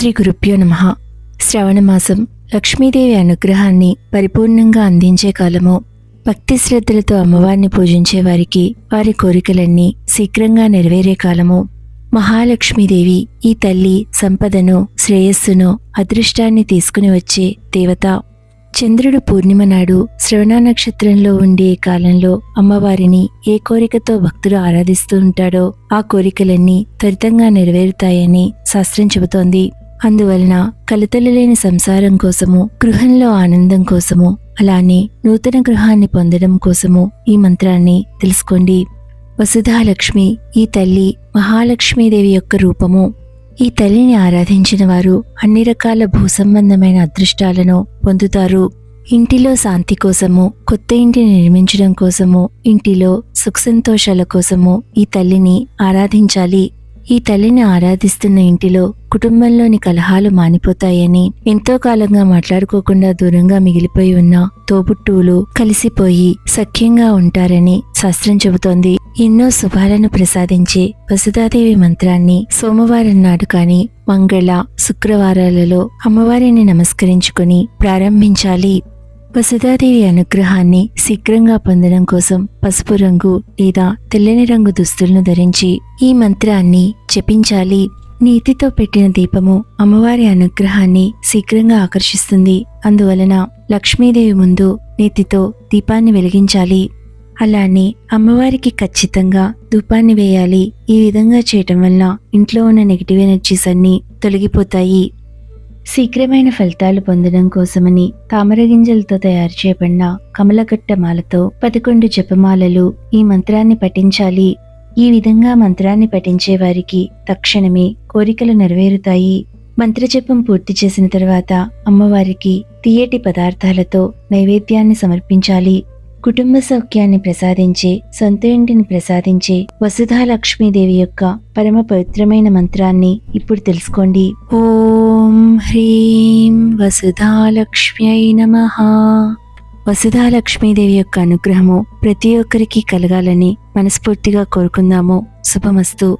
శ్రీ గురుభ్యో నమ శ్రవణమాసం లక్ష్మీదేవి అనుగ్రహాన్ని పరిపూర్ణంగా అందించే కాలము. భక్తి శ్రద్ధలతో అమ్మవారిని పూజించే వారికి వారి కోరికలన్నీ శీఘ్రంగా నెరవేరే కాలము. మహాలక్ష్మీదేవి ఈ తల్లి సంపదను శ్రేయస్సును అదృష్టాన్ని తీసుకుని వచ్చే దేవత. చంద్రుడు పూర్ణిమ నాడు శ్రవణ నక్షత్రంలో ఉండే కాలంలో అమ్మవారిని ఏ కోరికతో భక్తుడు ఆరాధిస్తూ ఉంటాడో ఆ కోరికలన్నీ త్వరితంగా నెరవేరుతాయని శాస్త్రం చెబుతోంది. అందువలన కలతలు లేని సంసారం కోసము గృహంలో ఆనందం కోసము అలానే నూతన గృహాన్ని పొందడం కోసము ఈ మంత్రాన్ని తెలుసుకోండి. వసుధాలక్ష్మి ఈ తల్లి మహాలక్ష్మీదేవి యొక్క రూపము. ఈ తల్లిని ఆరాధించిన వారు అన్ని రకాల భూసంబంధమైన అదృష్టాలను పొందుతారు. ఇంటిలో శాంతి కోసము కొత్త ఇంటిని నిర్మించడం కోసము ఇంటిలో సుఖసంతోషాల కోసము ఈ తల్లిని ఆరాధించాలి. ఈ తల్లిని ఆరాధిస్తున్న ఇంటిలో కుటుంబంలోని కలహాలు మానిపోతాయని ఎంతో కాలంగా మాట్లాడుకోకుండా దూరంగా మిగిలిపోయి ఉన్న తోబుట్టువులు కలిసిపోయి సఖ్యంగా ఉంటారని శాస్త్రం చెబుతోంది. ఎన్నో శుభాలను ప్రసాదించే వసుధాదేవి మంత్రాన్ని సోమవారం నాడు కాని మంగళ శుక్రవారాలలో అమ్మవారిని నమస్కరించుకుని ప్రారంభించాలి. వసుధాదేవి అనుగ్రహాన్ని శీఘ్రంగా పొందడం కోసం పసుపు రంగు లేదా తెల్లని రంగు దుస్తులను ధరించి ఈ మంత్రాన్ని జపించాలి. నీతితో పెట్టిన దీపము అమ్మవారి అనుగ్రహాన్ని శీఘ్రంగా ఆకర్షిస్తుంది. అందువలన లక్ష్మీదేవి ముందు నీతితో దీపాన్ని వెలిగించాలి. అలానే అమ్మవారికి ఖచ్చితంగా ధూపాన్ని వేయాలి. ఈ విధంగా చేయటం వల్ల ఇంట్లో ఉన్న నెగిటివ్ ఎనర్జీస్ అన్నీ తొలగిపోతాయి. శీఘ్రమైన ఫలితాలు పొందడం కోసమని తామర గింజలతో తయారు చేయబడిన కమలగట్ట మాలతో పదకొండు జపమాలలు ఈ మంత్రాన్ని పఠించాలి. ఈ విధంగా మంత్రాన్ని పఠించే వారికి తక్షణమే కోరికలు నెరవేరుతాయి. మంత్రజపం పూర్తి చేసిన తర్వాత అమ్మవారికి తీయటి పదార్థాలతో నైవేద్యాన్ని సమర్పించాలి. కుటుంబ సౌఖ్యాన్ని ప్రసాదించే సొంత ఇంటిని ప్రసాదించే వసుధాలక్ష్మీదేవి యొక్క పరమ పవిత్రమైన మంత్రాన్ని ఇప్పుడు తెలుసుకోండి. ఓం హ్రీం వసుధాలక్ష్మ్యై నమ. వసుధాలక్ష్మీదేవి యొక్క అనుగ్రహము ప్రతి ఒక్కరికి కలగాలని మనస్ఫూర్తిగా కోరుకుందాము. శుభమస్తు.